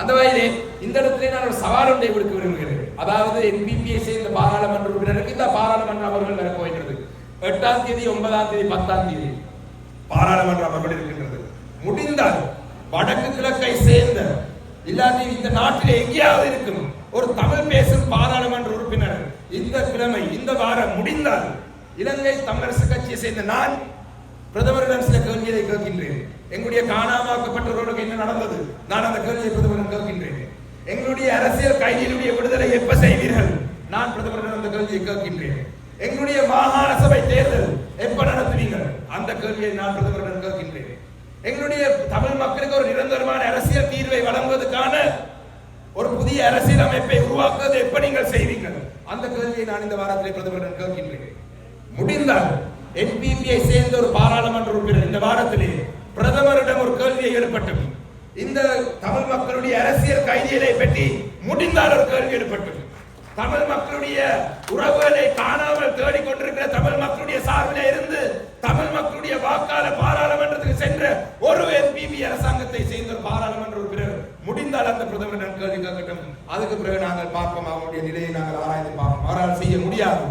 அந்த வகையிலே இந்த இடத்திலே நான் ஒரு சவால் ஒன்றை கொடுக்க விரும்புகிறேன். அதாவது என்பிபியை இந்த பாராளுமன்ற உறுப்பினருக்கு இந்த பாராளுமன்ற அமர்வுகள் வர எட்டாம் தேதி ஒன்பதாம் தேதி பத்தாம் தேதி பாராளுமன்ற அமர்வுகள் இருக்கின்றது. முடிந்தால் வடக்கு கிழக்கை சேர்ந்த இல்லாட்டி இந்த நாட்டில் எங்கேயாவது இருக்கும் ஒரு தமிழ் பேசும் பாராளுமன்ற உறுப்பினர் இந்த கிழமை இந்த வாரம் முடிந்தால் இலங்கை தமிழரசு கட்சியை சேர்ந்த நான் பிரதமரிடம் சில கேள்விகளை கேட்கின்றேன். எங்களுடைய காணாமாக்கப்பட்டவர்களுக்கு என்ன நடந்தது? நான் அந்த கேள்வியை எங்களுடைய அரசியல் கைதிகளுடைய விடுதலை எப்ப செய்வீர்கள்? நான் பிரதமர் அந்த கேள்வியை கேட்கின்றேன். எங்களுடைய மாகாண சபை தேர்தல் எப்ப நடத்துவீர்கள்? அந்த கேள்வியை நான் பிரதமரிடம் கேட்கின்றேன். எங்களுடைய தமிழ் மக்களுக்கு ஒரு நிரந்தரமான அரசியல் தீர்வை வழங்குவதற்கான ஒரு புதிய அரசியல் அமைப்பை உருவாக்குவது எப்ப நீங்கள் செய்வீர்கள்? அந்த கேள்வியை நான் இந்த வாரத்திலே பிரதமரிடம் கேட்கின்றேன். முடிந்தால் என்பிபியை சேர்ந்த ஒரு பாராளுமன்ற உறுப்பினர் இந்த வாரத்திலே பிரதமரிடம் ஒரு கேள்வியை எழுப்பட்டும். இந்த தமிழ் மக்களுடைய அரசியல் கைதிகளை பற்றி முடிந்தால் ஒரு கேள்வி எழுப்பட்டும் தமிழ் மக்களுடைய உறவுகளை காணாமல் தேடிக்கொண்டிருக்கிற தமிழ் மக்களுடைய சார்பில் இருந்து தமிழ் மக்களுடைய வாக்காளர் பாராளுமன்றத்துக்கு சென்ற ஒரு என்பிபி அரசாங்கத்தை சேர்ந்த பாராளுமன்ற உறுப்பினர் முடிந்தால் அந்த பிரதமரிடம் கேள்வி கேட்கட்டும். அதுக்கு பிறகு நாங்கள் பார்ப்போம் அவங்களுடைய நிலையை நாங்கள் ஆராய்ந்து பார்ப்போம். அவரால் செய்ய முடியாது.